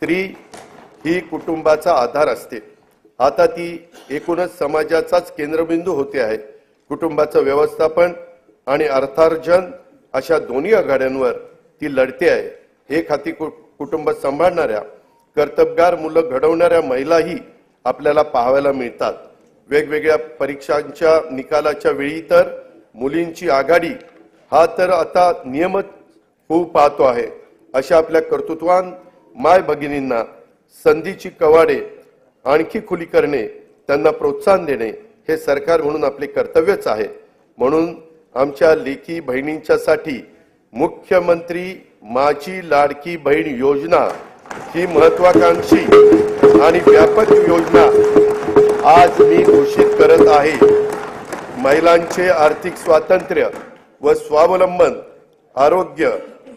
स्त्री ही कुटुंबाचा आधार असते. आता ती एकूणच समाजाचाच केंद्रबिंदू होते आहे. कुटुंबाचं व्यवस्थापन आणि अर्थार्जन अशा दोन्ही आघाड्यांवर ती लढते आहे. एक हाती कुटुंब सांभाळणाऱ्या कर्तबगार मुलं घडवणाऱ्या महिलाही आपल्याला पाहायला मिळतात. वेगवेगळ्या परीक्षांच्या निकालाच्या वेळी तर मुलींची आघाडी हा तर आता नियमच होऊ पाहतो आहे. अशा आपल्या कर्तृत्वान माय भगिनींना संधीची कवाडे आणखी खुली करणे त्यांना प्रोत्साहन देणे हे सरकार म्हणून आपले कर्तव्यच आहे. म्हणून आमच्या लेखी बहिणींच्यासाठी मुख्यमंत्री माझी लाडकी बहीण योजना ही महत्वाकांक्षी आणि व्यापक योजना आज मी घोषित करत आहे. महिलांचे आर्थिक स्वातंत्र्य व स्वावलंबन आरोग्य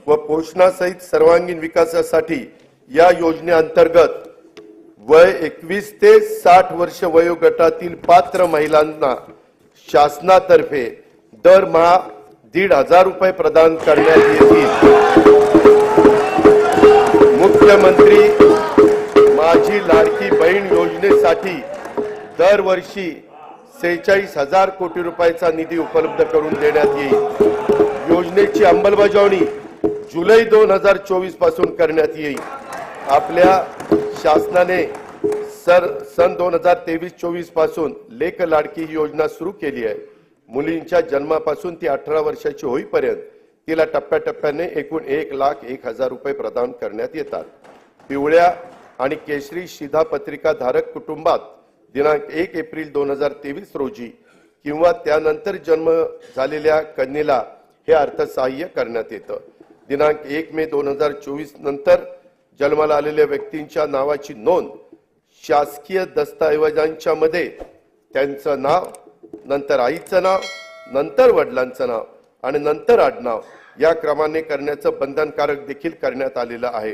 व पोषणासहित सर्वांगीण विकासासाठी या योजनेअंतर्गत वय एकवीस ते साठ वर्ष वयोगटातील पात्र महिलांना शासनातर्फे दरमहा दीड हजार रुपये प्रदान करण्यात येतील. मुख्यमंत्री माझी लाडकी बहीण योजनेसाठी दरवर्षी सेहेचाळीस हजार कोटी रुपयाचा निधी उपलब्ध करून देण्यात येईल. योजनेची अंमलबजावणी जुलै दोन हजार चोवीसपासून करण्यात येईल. आपल्या शासनाने सर सन दोन हजार तेवीस चोवीसपासून लेख लाडकी ही योजना सुरू केली आहे. मुलींच्या जन्मापासून ती अठरा वर्षाची होईपर्यंत तिला टप्प्याटप्प्याने एकूण एक लाख एक हजार रुपये प्रदान करण्यात येतात. पिवळ्या आणि केशरी शिधापत्रिका धारक कुटुंबात दिनांक एक एप्रिल दोन हजार तेवीस रोजी किंवा त्यानंतर जन्म झालेल्या कन्येला हे अर्थसहाय्य करण्यात येतं. दिनांक एक मे दोन हजार चोवीस नंतर जन्माला आलेल्या व्यक्तींच्या नावाची नोंद शासकीय दस्तऐवजांच्या मध्ये. त्यांचं नाव नंतर आईचं नाव नंतर वडिलांचं नाव आणि नंतर आडनाव या क्रमाने करण्याचं बंधनकारक देखील करण्यात आलेलं आहे.